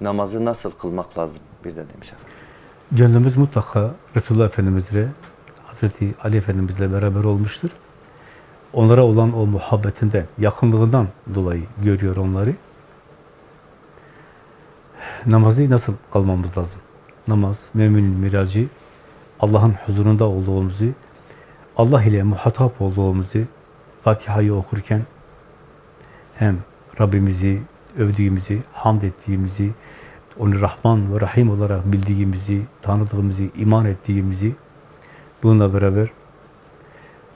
namazı nasıl kılmak lazım? Bir de demiş efendim. Gönlümüz mutlaka Resulullah Efendimiz'le, Hazreti Ali Efendimiz'le beraber olmuştur. Onlara olan o muhabbetinden, yakınlığından dolayı görüyor onları. Namazı nasıl kalmamız lazım? Namaz, müminin miracı, Allah'ın huzurunda olduğumuzu, Allah ile muhatap olduğumuzu, Fatiha'yı okurken hem Rabbimizi övdüğümüzü, hamd ettiğimizi, onu Rahman ve Rahim olarak bildiğimizi, tanıdığımızı, iman ettiğimizi, bununla beraber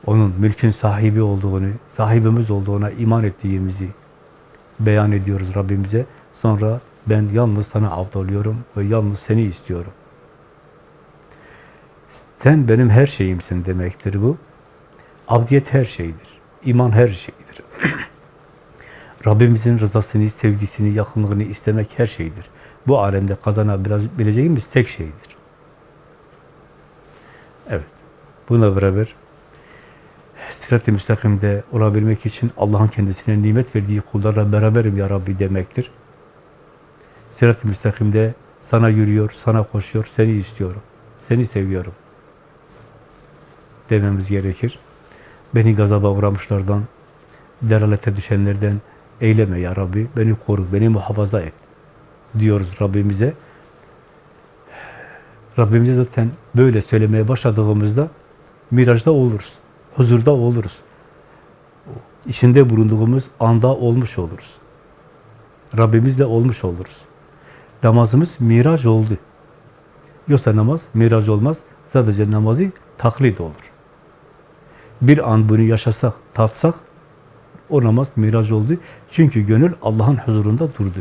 onun mülkün sahibi olduğunu, sahibimiz olduğuna iman ettiğimizi beyan ediyoruz Rabbimize. Sonra ben yalnız sana abd oluyorum ve yalnız seni istiyorum. Sen benim her şeyimsin demektir bu. Abdiyet her şeydir. İman her şeydir. Rabbimizin rızasını, sevgisini, yakınlığını istemek her şeydir. Bu alemde kazanabileceğimiz tek şeydir. Evet. Buna beraber Sirat-i müstakimde olabilmek için Allah'ın kendisine nimet verdiği kullarla beraberim ya Rabbi demektir. Sirat-i müstakimde sana yürüyor, sana koşuyor, seni istiyorum, seni seviyorum dememiz gerekir. Beni gazaba uğramışlardan, delalete düşenlerden eyleme ya Rabbi, beni koru, beni muhafaza et diyoruz Rabbimize. Rabbimize zaten böyle söylemeye başladığımızda mirajda oluruz, huzurda oluruz. İçinde bulunduğumuz anda olmuş oluruz. Rabbimizle olmuş oluruz. Namazımız miraç oldu. Yoksa namaz miraç olmaz. Sadece namazı taklit olur. Bir an bunu yaşasak, tatsak o namaz miraç oldu. Çünkü gönül Allah'ın huzurunda durdu.